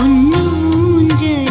பொன்னூஞ்சல்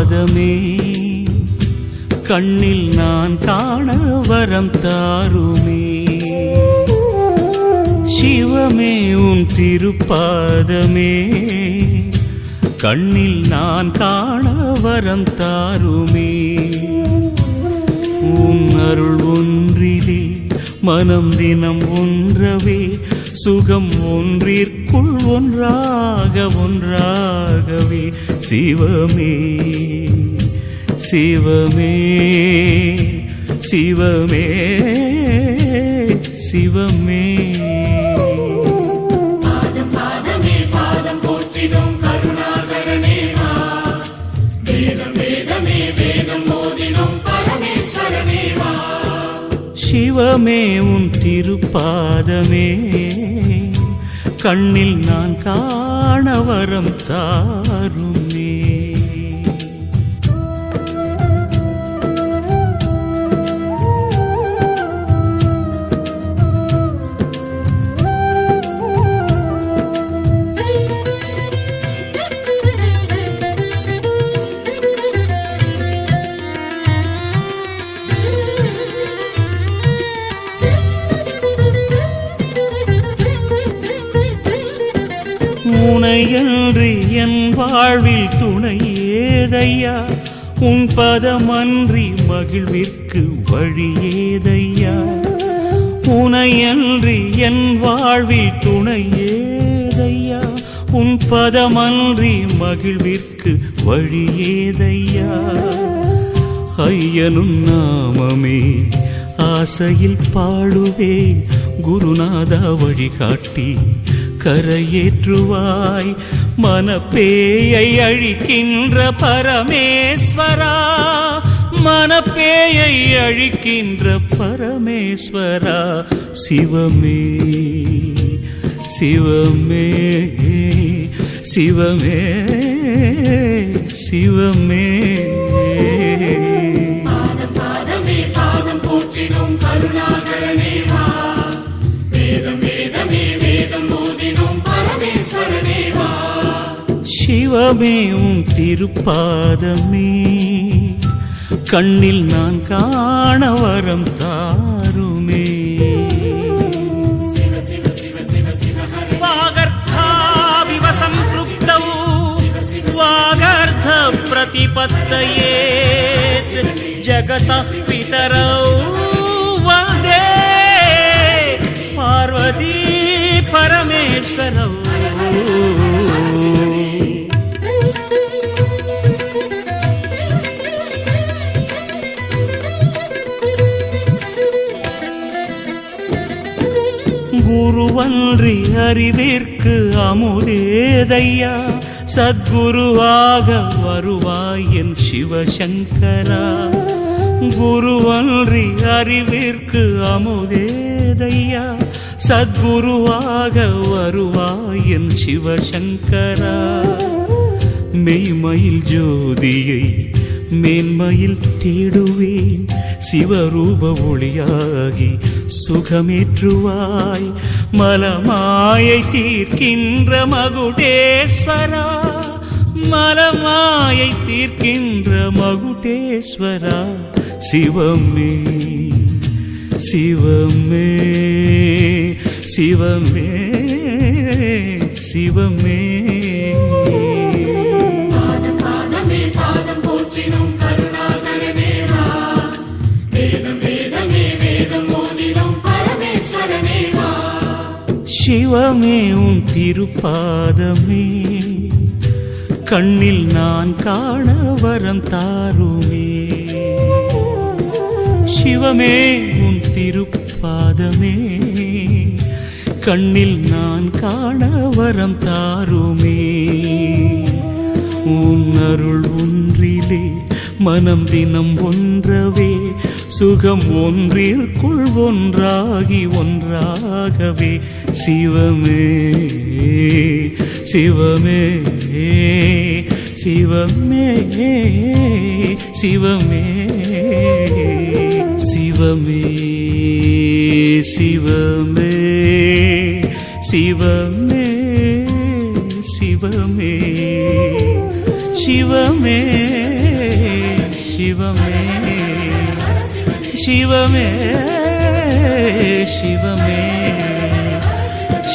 பாதமே கண்ணில் நான் காண வரம் தாருமே. சிவமே உன் திருப்பாதமே. கண்ணில் நான் காண வரம் தாருமே. உன் அருள் ஒன்றிலே மனம் தினம் ஒன்றவே. சுகம் ஒன்றிற்குள் ஒன்றாக ஒன்றாகவே. சிவமே சிவமே சிவமே சிவமே. தெய்வமே உன் திருப்பாதமே. கண்ணில் நான் காண வரம் தாரும். ஏதையா? உன் பதமன்றி மகிழ்விற்கு வழியேதையா? ஏதையா உனையன்றி என் வாழ்வில் துணையேதையா? உன் பதமன்றி மகிழ்விற்கு வழியேதையா? ஐயனும் நாமமே ஆசையில் பாடுவேன் குருநாதா வழிகாட்டி. கரையேற்றுவாய். மனப்பேயை அழிக்கின்ற பரமேஸ்வரா. மனப்பேயை அழிக்கின்ற பரமேஸ்வரா. சிவமே சிவமே சிவமே சிவமே. தெய்வமேவும் திருப்பாதமே கண்ணில் நான் காண வரம் தாருமே வாகர்த்தாவிவ சம்ருப்தௌ வாகர்த்த பிரதிபத்தையே ஜகதः पितरौ वन्दे पार्वती परमेश्वरौ குருவன்றி அறிவிற்கு அமுதேதையா சத்குருவாக வருவாய் என் சிவசங்கரா. குருவன்றி அறிவிற்கு அமுதேதையா சத்குருவாக வருவாய் என் சிவசங்கரா. மெய்மயில் ஜோதியை மேன்மையில் தேடுவேன் சிவரூப ஒளியாகி சுகமேற்றுவாய். மலமாயை தீர்க்கின்ற மகுடேஸ்வரா. மலமாயை தீர்க்கின்ற மகுடேஸ்வரா. சிவமே சிவமே சிவமே சிவமே. சிவமே உன் திருப்பாதமே. கண்ணில் நான் காண வரம் தாருமே. சிவமே உன் திருப்பாதமே. கண்ணில் நான் காண வரம் தாருமே. உன் அருள் ஒன்றிலே மனம் தினம் ஒன்றவே. சுகம் ஒன்றிற்குள் ஒன்றாகி ஒன்றாகவே சிவமே சிவமே சிவமே சிவமே சிவமே சிவமே சிவமே சிவமே சிவமே சிவமே. சிவமே சிவமே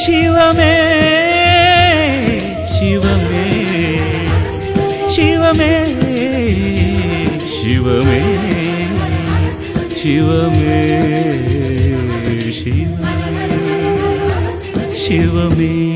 சிவமே சிவமே சிவமே சிவமே சிவமே சிவமே சிவமே